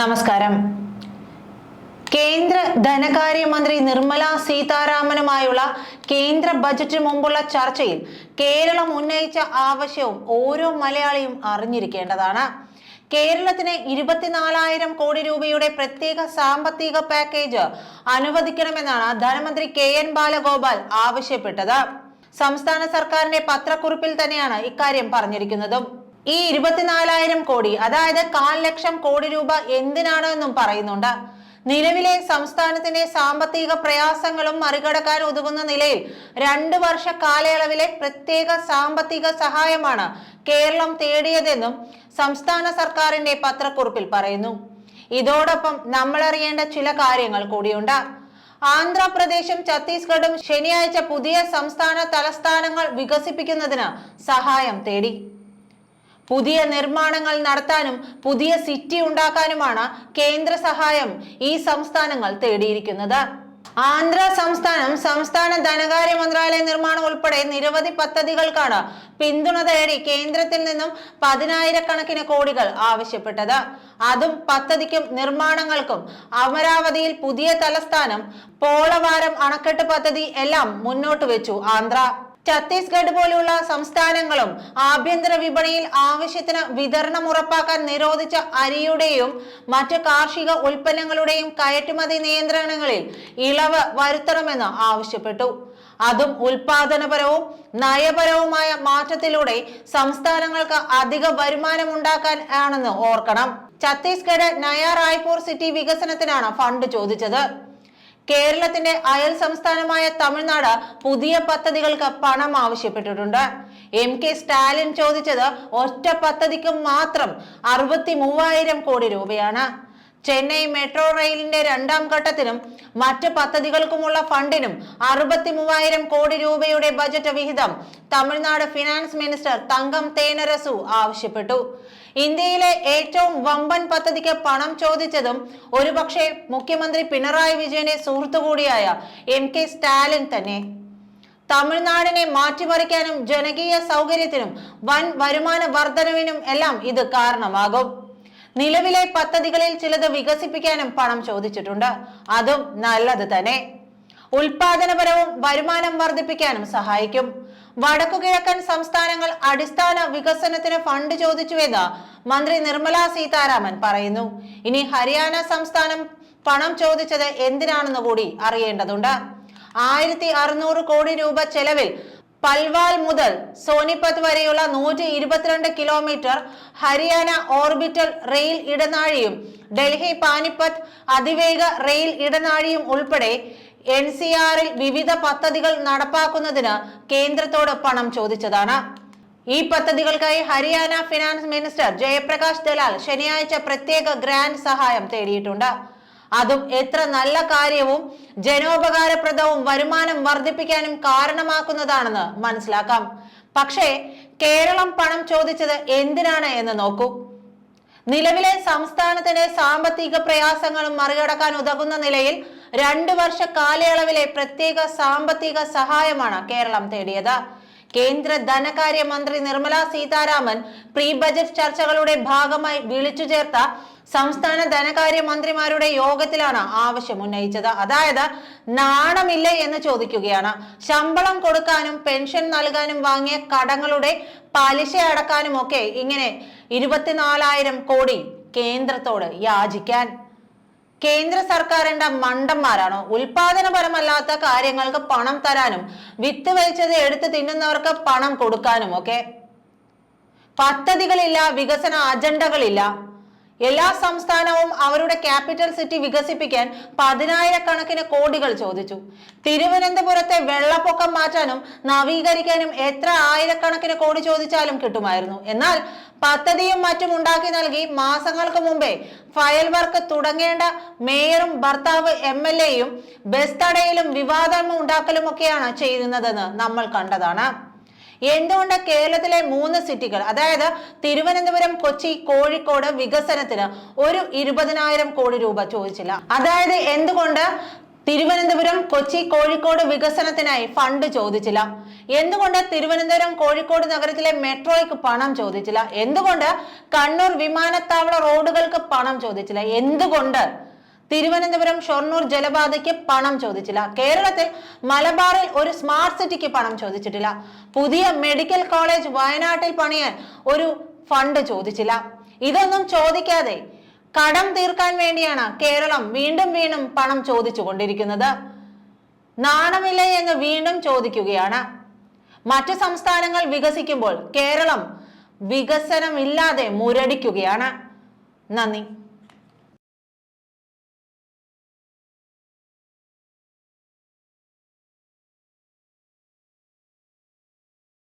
നമസ്കാരം. കേന്ദ്ര ധനകാര്യമന്ത്രി നിർമ്മല സീതാരാമനുമായുള്ള കേന്ദ്ര ബജറ്റിന് മുമ്പുള്ള ചർച്ചയിൽ കേരളം ഉന്നയിച്ച ആവശ്യവും ഓരോ മലയാളിയും അറിഞ്ഞിരിക്കേണ്ടതാണ്. കേരളത്തിന് ഇരുപത്തിനാലായിരം കോടി രൂപയുടെ പ്രത്യേക സാമ്പത്തിക പാക്കേജ് അനുവദിക്കണമെന്നാണ് ധനമന്ത്രി കെ എൻ ബാലഗോപാൽ ആവശ്യപ്പെട്ടത്. സംസ്ഥാന സർക്കാരിന്റെ പത്രക്കുറിപ്പിൽ തന്നെയാണ് ഇക്കാര്യം പറഞ്ഞിരിക്കുന്നതും. ഈ ഇരുപത്തിനാലായിരം കോടി അതായത് കാൽ ലക്ഷം കോടി രൂപ എന്തിനാണ് എന്നും പറയുന്നുണ്ട്. നിലവിലെ സംസ്ഥാനത്തിന്റെ സാമ്പത്തിക പ്രയാസങ്ങളും മറികടക്കാൻ ഒതുങ്ങുന്ന നിലയിൽ രണ്ടു വർഷ കാലയളവിലെ പ്രത്യേക സാമ്പത്തിക സഹായമാണ് കേരളം തേടിയതെന്നും സംസ്ഥാന സർക്കാരിന്റെ പത്രക്കുറിപ്പിൽ പറയുന്നു. ഇതോടൊപ്പം നമ്മൾ അറിയേണ്ട ചില കാര്യങ്ങൾ കൂടിയുണ്ട്. ആന്ധ്രാപ്രദേശും ഛത്തീസ്ഗഡും ശനിയാഴ്ച പുതിയ സംസ്ഥാന തലസ്ഥാനങ്ങൾ വികസിപ്പിക്കുന്നതിന് സഹായം തേടി. പുതിയ നിർമ്മാണങ്ങൾ നടത്താനും പുതിയ സിറ്റി ഉണ്ടാക്കാനുമാണ് കേന്ദ്ര സഹായം ഈ സംസ്ഥാനങ്ങൾ തേടിയിരിക്കുന്നത്. ആന്ധ്ര സംസ്ഥാനം സംസ്ഥാന ധനകാര്യ മന്ത്രാലയ നിർമ്മാണം ഉൾപ്പെടെ നിരവധി പദ്ധതികൾക്കാണ് പിന്തുണ തേടി കേന്ദ്രത്തിൽ നിന്നും പതിനായിരക്കണക്കിന് കോടികൾ ആവശ്യപ്പെട്ടത്. അതും പദ്ധതിക്കും നിർമ്മാണങ്ങൾക്കും അമരാവതിയിൽ പുതിയ തലസ്ഥാനം പോളവാരം അണക്കെട്ട് പദ്ധതി എല്ലാം മുന്നോട്ട് വെച്ചു ആന്ധ്ര. ഛത്തീസ്ഗഡ് പോലുള്ള സംസ്ഥാനങ്ങളും ആഭ്യന്തര വിപണിയിൽ ആവശ്യത്തിന് വിതരണം ഉറപ്പാക്കാൻ നിരോധിച്ച അരിയുടെയും മറ്റ് കാർഷിക ഉൽപ്പന്നങ്ങളുടെയും കയറ്റുമതി നിയന്ത്രണങ്ങളിൽ ഇളവ് വരുത്തണമെന്ന് ആവശ്യപ്പെട്ടു. അതും ഉൽപാദനപരവും നയപരവുമായ മാറ്റത്തിലൂടെ സംസ്ഥാനങ്ങൾക്ക് അധിക വരുമാനം ഉണ്ടാക്കാൻ ആണെന്ന് ഓർക്കണം. ഛത്തീസ്ഗഡ് നയ റായ്പൂർ സിറ്റി വികസനത്തിനാണ് ഫണ്ട് ചോദിച്ചത്. കേരളത്തിന്റെ അയൽ സംസ്ഥാനമായ തമിഴ്നാട് പുതിയ പദ്ധതികൾക്ക് പണം ആവശ്യപ്പെട്ടിട്ടുണ്ട്. എം കെ സ്റ്റാലിൻ ചോദിച്ചത് ഒറ്റ പദ്ധതിക്ക് മാത്രം അറുപത്തി മൂവായിരം കോടി രൂപയാണ്. ചെന്നൈ മെട്രോ റെയിലിന്റെ രണ്ടാം ഘട്ടത്തിനും മറ്റ് പദ്ധതികൾക്കുമുള്ള ഫണ്ടിനും അറുപത്തി മൂവായിരം കോടി രൂപയുടെ ബജറ്റ് വിഹിതം തമിഴ്നാട് ഫിനാൻസ് മിനിസ്റ്റർ തങ്കം തേനരസു ആവശ്യപ്പെട്ടു. ഇന്ത്യയിലെ ഏറ്റവും വമ്പൻ പദ്ധതിക്ക് പണം ചോദിച്ചതും ഒരുപക്ഷെ മുഖ്യമന്ത്രി പിണറായി വിജയന്റെ സുഹൃത്തു കൂടിയായ എം കെ സ്റ്റാലിൻ തന്നെ. തമിഴ്നാടിനെ മാറ്റിമറിക്കാനും ജനകീയ സൗകര്യത്തിനും വൻ വരുമാന വർധനവിനും എല്ലാം ഇത് കാരണമാകും. നിലവിലെ പദ്ധതികളിൽ ചിലത് വികസിപ്പിക്കാനും പണം ചോദിച്ചിട്ടുണ്ട്. അതും നല്ലത് തന്നെ. ഉൽപാദനപരവും വരുമാനം വർദ്ധിപ്പിക്കാനും സഹായിക്കും. വടക്കുകിഴക്കൻ സംസ്ഥാനങ്ങൾ അടിസ്ഥാന വികസനത്തിന് ഫണ്ട് ചോദിച്ചുവെന്ന് മന്ത്രി നിർമ്മല സീതാരാമൻ പറയുന്നു. ഇനി ഹരിയാന സംസ്ഥാനം പണം ചോദിച്ചത് എന്തിനാണെന്ന് കൂടി അറിയേണ്ടതുണ്ട്. ആയിരത്തി അറുന്നൂറ് കോടി രൂപ ചെലവിൽ പൽവാൽ മുതൽ സോനിപത് വരെയുള്ള നൂറ്റി ഇരുപത്തിരണ്ട് കിലോമീറ്റർ ഹരിയാന ഓർബിറ്റൽ റെയിൽ ഇടനാഴിയും ഡൽഹി പാനിപ്പത്ത് അതിവേഗ റെയിൽ ഇടനാഴിയും ഉൾപ്പെടെ എൻ സി ആറിൽ വിവിധ പദ്ധതികൾ നടപ്പാക്കുന്നതിന് കേന്ദ്രത്തോട് പണം ചോദിച്ചതാണ്. ഈ പദ്ധതികൾക്കായി ഹരിയാന ഫിനാൻസ് മിനിസ്റ്റർ ജയപ്രകാശ് ദലാൽ ശനിയാഴ്ച പ്രത്യേക ഗ്രാന്റ് സഹായം തേടിയിട്ടുണ്ട്. അതും എത്ര നല്ല കാര്യവും ജനോപകാരപ്രദവും വരുമാനം വർദ്ധിപ്പിക്കാനും കാരണമാക്കുന്നതാണെന്ന് മനസ്സിലാക്കാം. പക്ഷേ കേരളം പണം ചോദിച്ചത് എന്തിനാണ് എന്ന് നോക്കൂ. നിലവിലെ സംസ്ഥാനത്തിന്റെ സാമ്പത്തിക പ്രയാസങ്ങളും മറികടക്കാൻ ഉതകുന്ന നിലയിൽ രണ്ടു വർഷ കാലയളവിലെ പ്രത്യേക സാമ്പത്തിക സഹായമാണ് കേരളം തേടിയത്. കേന്ദ്ര ധനകാര്യ മന്ത്രി നിർമ്മല സീതാരാമൻ പ്രീ ബജറ്റ് ചർച്ചകളുടെ ഭാഗമായി വിളിച്ചു ചേർത്ത സംസ്ഥാന ധനകാര്യ മന്ത്രിമാരുടെ യോഗത്തിലാണ് ആവശ്യം ഉന്നയിച്ചത്. അതായത് നാണമില്ല എന്ന് ചോദിക്കുകയാണ്. ശമ്പളം കൊടുക്കാനും പെൻഷൻ നൽകാനും വാങ്ങിയ കടങ്ങളുടെ പലിശ അടക്കാനും ഒക്കെ ഇങ്ങനെ ഇരുപത്തിനാലായിരം കോടി കേന്ദ്രത്തോട് യാചിക്കാൻ കേന്ദ്ര സർക്കാരിന്റെ മണ്ടന്മാരാണോ? ഉൽപാദനപരമല്ലാത്ത കാര്യങ്ങൾക്ക് പണം തരാനും വിത്ത് വലിച്ചത് എടുത്ത് തിന്നുന്നവർക്ക് പണം കൊടുക്കാനും ഒക്കെ പദ്ധതികളില്ല വികസന അജണ്ടകളില്ല. എല്ലാ സംസ്ഥാനവും അവരുടെ ക്യാപിറ്റൽ സിറ്റി വികസിപ്പിക്കാൻ പതിനായിരക്കണക്കിന് കോടികൾ ചോദിച്ചു. തിരുവനന്തപുരത്തെ വെള്ളപ്പൊക്കം മാറ്റാനും നവീകരിക്കാനും എത്ര ആയിരക്കണക്കിന് കോടി ചോദിച്ചാലും കിട്ടുമായിരുന്നു. എന്നാൽ പദ്ധതിയും മറ്റും ഉണ്ടാക്കി നൽകി മാസങ്ങൾക്ക് മുമ്പേ ഫയൽ വർക്ക് തുടങ്ങേണ്ട മേയറും ഭർത്താവ് എം എൽ എയും ബസ് തടയിലും വിവാദം ഉണ്ടാക്കലും ഒക്കെയാണ് ചെയ്യുന്നതെന്ന് നമ്മൾ കണ്ടതാണ്. എന്തുകൊണ്ട് കേരളത്തിലെ മൂന്ന് സിറ്റികൾ അതായത് തിരുവനന്തപുരം കൊച്ചി കോഴിക്കോട് വികസനത്തിന് ഒരു ഇരുപതിനായിരം കോടി രൂപ ചോദിച്ചില്ല. അതായത് എന്തുകൊണ്ട് തിരുവനന്തപുരം കൊച്ചി കോഴിക്കോട് വികസനത്തിനായി ഫണ്ട് ചോദിച്ചില്ല? എന്തുകൊണ്ട് തിരുവനന്തപുരം കോഴിക്കോട് നഗരത്തിലെ മെട്രോയ്ക്ക് പണം ചോദിച്ചില്ല? എന്തുകൊണ്ട് കണ്ണൂർ വിമാനത്താവള റോഡുകൾക്ക് പണം ചോദിച്ചില്ല? എന്തുകൊണ്ട് തിരുവനന്തപുരം ഷൊർണൂർ ജലപാതയ്ക്ക് പണം ചോദിച്ചില്ല. കേരളത്തിൽ മലബാറിൽ ഒരു സ്മാർട്ട് സിറ്റിക്ക് പണം ചോദിച്ചിട്ടില്ല. പുതിയ മെഡിക്കൽ കോളേജ് വയനാട്ടിൽ പണിയാൻ ഒരു ഫണ്ട് ചോദിച്ചില്ല. ഇതൊന്നും ചോദിക്കാതെ കടം തീർക്കാൻ വേണ്ടിയാണ് കേരളം വീണ്ടും വീണ്ടും പണം ചോദിച്ചു കൊണ്ടിരിക്കുന്നത് നാണമില്ലേ എന്ന് വീണ്ടും ചോദിക്കുകയാണ്. മറ്റു സംസ്ഥാനങ്ങൾ വികസിക്കുമ്പോൾ കേരളം വികസനമില്ലാതെ മുരടിക്കുകയാണ്. നന്ദി.